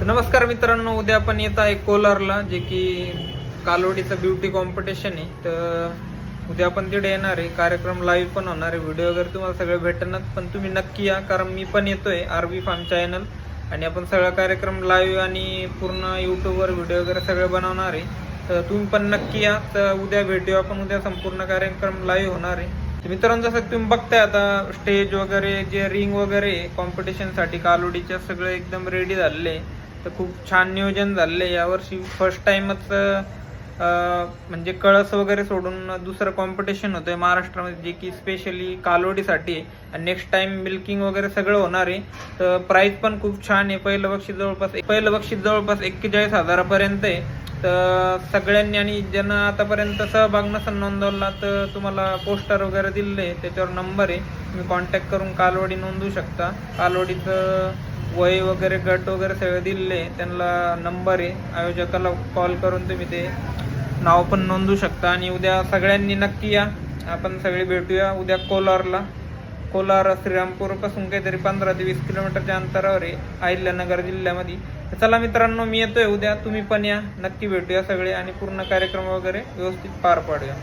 तर नमस्कार मित्रांनो उद्या आपण येत आहे कोलारला जे की कालोडीचं ब्युटी कॉम्पिटिशन आहे. तर उद्या आपण तिथे येणार आहे. कार्यक्रम लाईव्ह पण होणार आहे. व्हिडिओ वगैरे तुम्हाला सगळे भेटणार पण तुम्ही नक्की या कारण मी पण येतोय आर बी फार्म चॅनल आणि आपण सगळा कार्यक्रम लाईव्ह आणि पूर्ण यूट्यूबवर व्हिडिओ वगैरे सगळे बनवणार आहे. तर तुम्ही पण नक्की या. तर उद्या भेटूया आपण. उद्या संपूर्ण कार्यक्रम लाईव्ह होणार आहे. तर मित्रांनो जसं तुम्ही बघताय आता स्टेज वगैरे जे रिंग वगैरे कॉम्पिटिशनसाठी कालोडीच्या सगळे एकदम रेडी झालेले आहे. तर खूप छान नियोजन झालेलं आहे. यावर्षी फर्स्ट टाइमच म्हणजे कळस वगैरे सोडून दुसरं कॉम्पिटिशन होतंय महाराष्ट्रामध्ये जे की स्पेशली कालोडीसाठी आहे. आणि नेक्स्ट टाईम मिल्किंग वगैरे सगळं होणार आहे. तर प्राईस पण खूप छान आहे. पहिलं बक्षीस जवळपास पहिलं बक्षीस जवळपास एक्केचाळीस हजारापर्यंत आहे. तर सगळ्यांनी आणि ज्यांना आतापर्यंत सहभाग नसेल नोंदवला तर तुम्हाला पोस्टर वगैरे दिले त्याच्यावर नंबर आहे. तुम्ही कॉन्टॅक्ट करून कालवडी नोंदवू शकता. कालवडीचं वय वगैरे गट वगैरे सगळं दिलेले त्यांना नंबर आहे. आयोजकाला कॉल करून तुम्ही ते नाव पण नोंदवू शकता. आणि उद्या सगळ्यांनी नक्की या. आपण सगळे भेटूया उद्या कोलारला. कोलार श्रीरामपूरपासून काहीतरी पंधरा ते वीस किलोमीटरच्या अंतरावर आहे. अहिल्यानगर जिल्ह्यामध्ये. चला मित्रांनो मी येतोय उद्या. तुम्ही पण या. नक्की भेटूया सगळे आणि पूर्ण कार्यक्रम वगैरे व्यवस्थित पार पाडूया.